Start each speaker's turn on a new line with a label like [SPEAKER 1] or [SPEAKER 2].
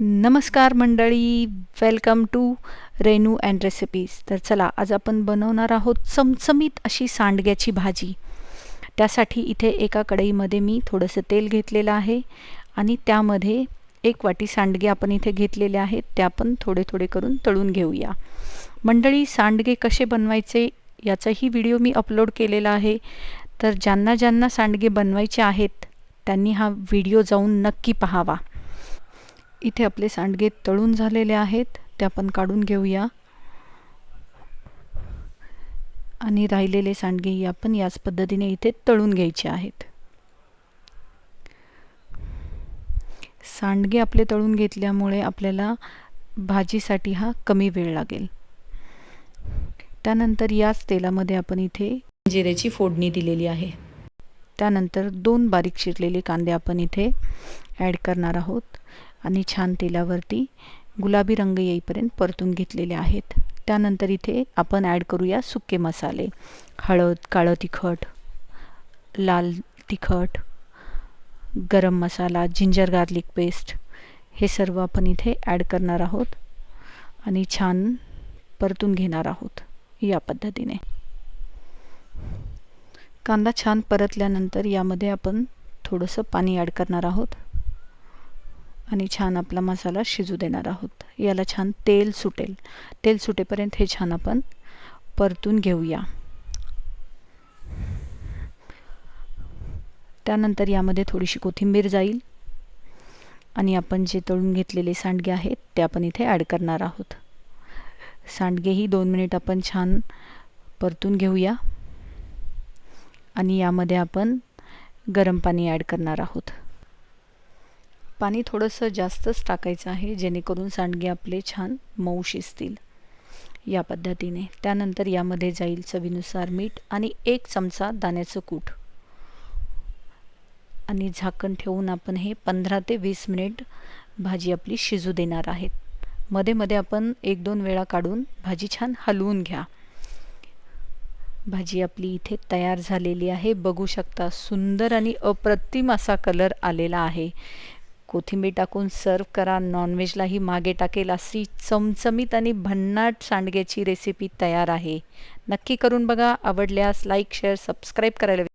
[SPEAKER 1] नमस्कार मंडळी welcome to Renu and recipes तर चला आज आपण बनवणार आहोत चमचमीत अशी सांडग्याची भाजी. त्यासाठी इथे एका कढईमध्ये मी थोडंसं तेल घेतलेलं आहे आणि त्यामध्ये एक वाटी सांडगे आपण इथे घेतलेले आहेत ते आपण थोडे थोडे करून तळून घेऊया. मंडळी सांडगे कसे बनवायचे याचाही व्हिडिओ मी अपलोड केलेला आहे. तर ज्यांना ज्यांना सांडगे बनवायचे आहेत त्यांनी हा व्हिडिओ जाऊन नक्की पाहावा. इथे आपले सांडगे तळून झालेले आहेत ते आपण काढून घेऊया. आणि राहिलेले सांडगे आपण याच पद्धतीने इथे तळून घ्यायचे आहेत. सांडगे आपले तळून घेतल्यामुळे आपल्याला भाजीसाठी हा कमी वेळ लागेल. त्यानंतर याच तेलामध्ये आपण इथे जिऱ्याची फोडणी दिलेली आहे. त्यानंतर दोन बारीक चिरलेले कांदे आपण इथे ॲड करणार आहोत. आणि छान तेलावरती गुलाबी रंग येईपर्यंत परतून घेतलेले आहेत. त्यानंतर इथे आपण ॲड करूया सुके मसाले. हळद काळं तिखट लाल तिखट गरम मसाला जिंजर गार्लिक पेस्ट हे सर्व आपण इथे ॲड करणार आहोत आणि छान परतून घेणार आहोत या पद्धतीने. कांदा छान परतल्यानंतर यामध्ये आपण थोडंसं पाणी ॲड करणार आहोत. आणि छान आपला मसाला शिजू देणार आहोत. याला छान तेल सुटेल. तेल सुटेपर्यंत हे छान आपण परतून घेऊया. त्यानंतर यामध्ये थोडीशी कोथिंबीर जाईल. आणि आपण जे तळून घेतलेले सांडगे आहेत ते आपण इथे ॲड करणार आहोत. सांडगेही दोन मिनिट आपण छान परतून घेऊया. आणि यामध्ये आपण गरम पाणी ॲड करणार आहोत. पाणी थोडंसं जास्तच टाकायचं आहे जेणेकरून सांडगे आपले छान मऊ शिजतील. या पद्धतीने. त्यानंतर यामध्ये जाईल चवीनुसार मीठ आणि एक चमचा दाण्याचं कूट. आणि झाकण ठेवून आपण हे पंधरा ते वीस मिनिट भाजी आपली शिजू देणार आहेत मध्ये मध्ये आपण एक दोन वेळा काढून भाजी छान हलवून घ्या. भाजी आपली इथे तयार झालेली आहे. बघू शकता सुंदर आणि अप्रतिम असा कलर आलेला आहे. कोथिंबीर टाकून सर्व करा. नॉनव्हेजलाही मागे टाकेल. अशी चमचमीत आणि भन्नाट सांडग्याची रेसिपी तयार आहे. नक्की करून बघा. आवडल्यास लाईक शेअर सबस्क्राईब करायला